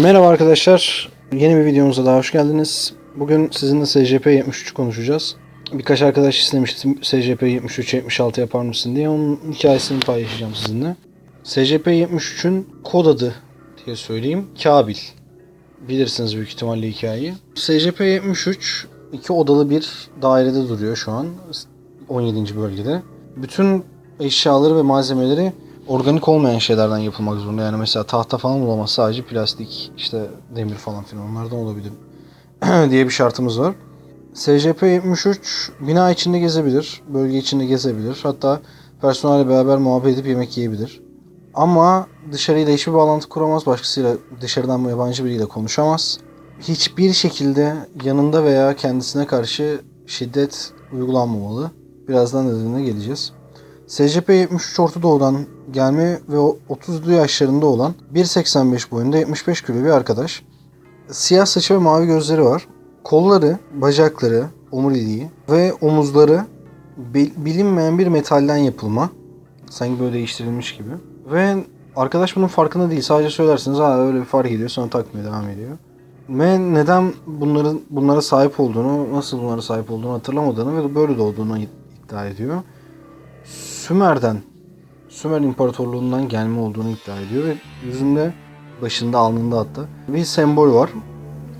Merhaba arkadaşlar. Yeni bir videomuza daha hoş geldiniz. Bugün sizinle SCP 73 konuşacağız. Birkaç arkadaş istemişti SCP 73 76 yapar mısın diye. Onun hikayesini paylaşacağım sizinle. SCP 73'ün kod adı diye söyleyeyim. Kabil. Bilirsiniz büyük ihtimalle hikayeyi. SCP 73 iki odalı bir dairede duruyor şu an. 17. bölgede. Bütün eşyaları ve malzemeleri organik olmayan şeylerden yapılmak zorunda. Yani mesela tahta falan olamaz. Sadece plastik, işte demir falan filan onlardan olabilir diye bir şartımız var. SCP-73 bina içinde gezebilir, bölge içinde gezebilir. Hatta personelle beraber muhabbet edip yemek yiyebilir. Ama dışarıyla hiçbir bağlantı kuramaz. Başkasıyla dışarıdan yabancı biriyle konuşamaz. Hiçbir şekilde yanında veya kendisine karşı şiddet uygulanmamalı. Birazdan nedenine geleceğiz. SCP-73 Orta Doğu'dan gelme ve o 30'lu yaşlarında olan 1.85 boyunda 75 kilo bir arkadaş. Siyah saçı ve mavi gözleri var. Kolları, bacakları, omuriliği ve omuzları bil- bilinmeyen bir metalden yapılma. Sanki böyle değiştirilmiş gibi. Ve arkadaş bunun farkında değil. Sadece söylersiniz ha öyle bir fark ediyor sonra takmaya devam ediyor. Ve neden bunların bunlara sahip olduğunu, nasıl bunlara sahip olduğunu hatırlamadığını ve böyle doğduğunu iddia ediyor. Sümer'den, Sümer İmparatorluğundan gelme olduğunu iddia ediyor ve yüzünde, başında, alnında hatta bir sembol var.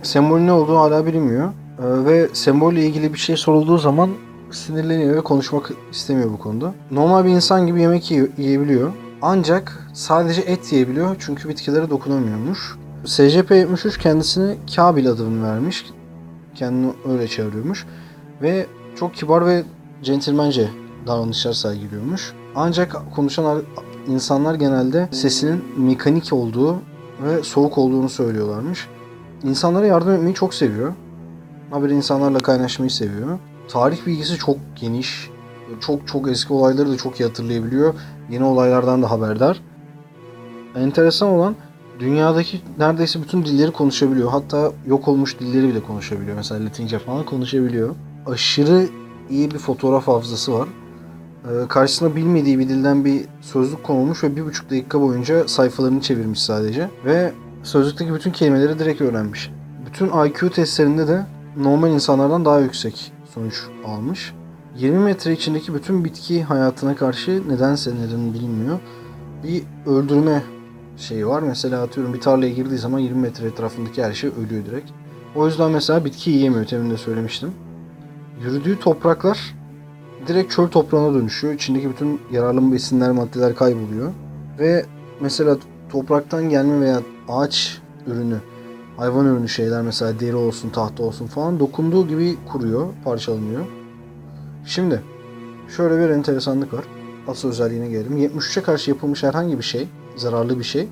Sembolün ne olduğu hala bilinmiyor. Ee, ve sembolle ilgili bir şey sorulduğu zaman sinirleniyor ve konuşmak istemiyor bu konuda. Normal bir insan gibi yemek yiyebiliyor. Ancak sadece et yiyebiliyor çünkü bitkilere dokunamıyormuş. SCP-73 kendisine Kabil adını vermiş. Kendini öyle çağırıyormuş. Ve çok kibar ve centilmence davranışlar sergiliyormuş. Ancak konuşan ar- insanlar genelde sesinin mekanik olduğu ve soğuk olduğunu söylüyorlarmış. İnsanlara yardım etmeyi çok seviyor. Haberi insanlarla kaynaşmayı seviyor. Tarih bilgisi çok geniş. Çok çok eski olayları da çok iyi hatırlayabiliyor. Yeni olaylardan da haberdar. Enteresan olan dünyadaki neredeyse bütün dilleri konuşabiliyor. Hatta yok olmuş dilleri bile konuşabiliyor. Mesela Latince falan konuşabiliyor. Aşırı iyi bir fotoğraf hafızası var. Ee, karşısına bilmediği bir dilden bir sözlük konulmuş ve bir buçuk dakika boyunca sayfalarını çevirmiş sadece. Ve sözlükteki bütün kelimeleri direkt öğrenmiş. Bütün IQ testlerinde de normal insanlardan daha yüksek sonuç almış. 20 metre içindeki bütün bitki hayatına karşı nedense neden bilinmiyor. Bir öldürme şeyi var. Mesela atıyorum bir tarlaya girdiği zaman 20 metre etrafındaki her şey ölüyor direkt. O yüzden mesela bitki yiyemiyor. Temin de söylemiştim. Yürüdüğü topraklar direkt çöl toprağına dönüşüyor. İçindeki bütün yararlı besinler, maddeler kayboluyor. Ve mesela topraktan gelme veya ağaç ürünü, hayvan ürünü şeyler mesela deri olsun, tahta olsun falan dokunduğu gibi kuruyor, parçalanıyor. Şimdi şöyle bir enteresanlık var. Asıl özelliğine gelelim. 73'e karşı yapılmış herhangi bir şey, zararlı bir şey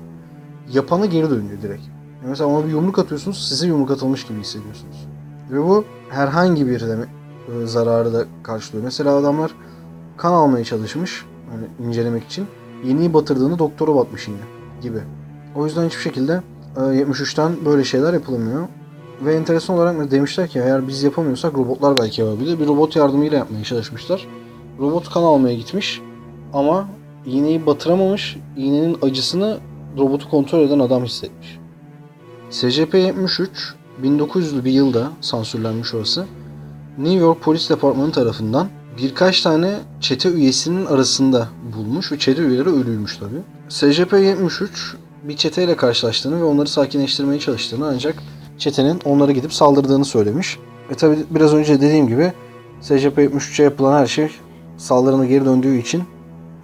yapana geri dönüyor direkt. Mesela ona bir yumruk atıyorsunuz, size yumruk atılmış gibi hissediyorsunuz. Ve bu herhangi bir demek, zararı da karşılıyor. Mesela adamlar kan almaya çalışmış hani incelemek için. Yeniyi batırdığını doktora batmış yine gibi. O yüzden hiçbir şekilde e, 73'ten böyle şeyler yapılamıyor. Ve enteresan olarak da demişler ki eğer biz yapamıyorsak robotlar belki yapabilir. Bir robot yardımıyla yapmaya çalışmışlar. Robot kan almaya gitmiş ama iğneyi batıramamış. İğnenin acısını robotu kontrol eden adam hissetmiş. SCP-73 1900'lü bir yılda sansürlenmiş orası. New York Polis Departmanı tarafından birkaç tane çete üyesinin arasında bulmuş ve çete üyeleri ölüymüş tabi. SCP-73 bir çeteyle karşılaştığını ve onları sakinleştirmeye çalıştığını ancak çetenin onlara gidip saldırdığını söylemiş. E tabi biraz önce dediğim gibi SCP-73'e yapılan her şey saldırına geri döndüğü için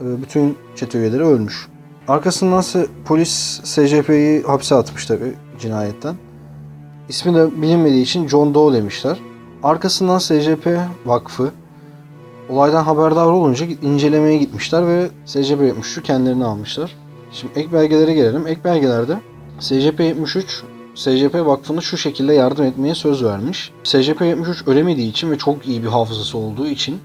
e, bütün çete üyeleri ölmüş. Arkasından ise polis SCP'yi hapse atmış tabi cinayetten. İsmi de bilinmediği için John Doe demişler. Arkasından SCP Vakfı olaydan haberdar olunca incelemeye gitmişler ve SCP-73'ü kendilerine almışlar. Şimdi ek belgelere gelelim. Ek belgelerde SCP-73 SCP Vakfı'na şu şekilde yardım etmeye söz vermiş. SCP-73 ölemediği için ve çok iyi bir hafızası olduğu için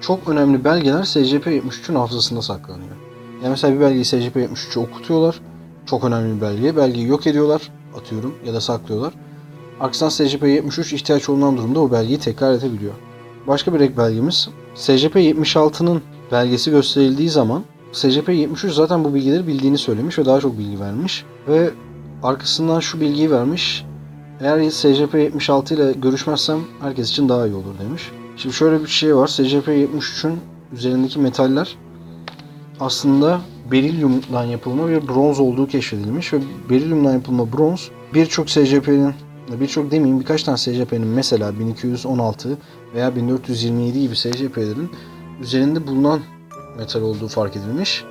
çok önemli belgeler SCP-73'ün hafızasında saklanıyor. Yani mesela bir belgeyi SCP-73'e okutuyorlar. Çok önemli bir belge. Belgeyi yok ediyorlar, atıyorum ya da saklıyorlar. Arkasından SCP-73 ihtiyaç olunan durumda o belgeyi tekrar edebiliyor. Başka bir ek belgemiz SCP-76'nın belgesi gösterildiği zaman SCP-73 zaten bu bilgileri bildiğini söylemiş ve daha çok bilgi vermiş. Ve arkasından şu bilgiyi vermiş. Eğer SCP-76 ile görüşmezsem herkes için daha iyi olur demiş. Şimdi şöyle bir şey var. SCP-73'ün üzerindeki metaller aslında berilyumdan yapılma bir bronz olduğu keşfedilmiş ve berilyumdan yapılma bronz birçok SCP'nin birçok demeyeyim birkaç tane SCP'nin mesela 1216 veya 1427 gibi SCP'lerin üzerinde bulunan metal olduğu fark edilmiş.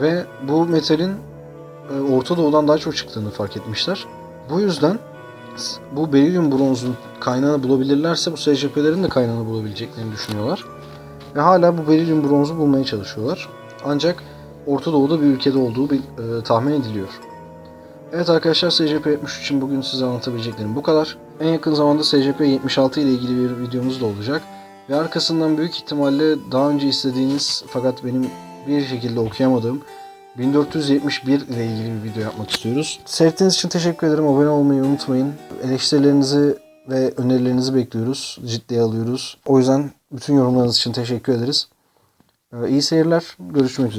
Ve bu metalin e, Orta Doğu'dan daha çok çıktığını fark etmişler. Bu yüzden bu berilyum bronzun kaynağını bulabilirlerse bu SCP'lerin de kaynağını bulabileceklerini düşünüyorlar. Ve hala bu berilyum bronzu bulmaya çalışıyorlar. Ancak Orta Doğu'da bir ülkede olduğu bir, e, tahmin ediliyor. Evet arkadaşlar SCP-73 için bugün size anlatabileceklerim bu kadar. En yakın zamanda SCP-76 ile ilgili bir videomuz da olacak. Ve arkasından büyük ihtimalle daha önce istediğiniz fakat benim bir şekilde okuyamadığım 1471 ile ilgili bir video yapmak istiyoruz. Seyrettiğiniz için teşekkür ederim. Abone olmayı unutmayın. Eleştirilerinizi ve önerilerinizi bekliyoruz. Ciddiye alıyoruz. O yüzden bütün yorumlarınız için teşekkür ederiz. Ee, İyi seyirler. Görüşmek üzere.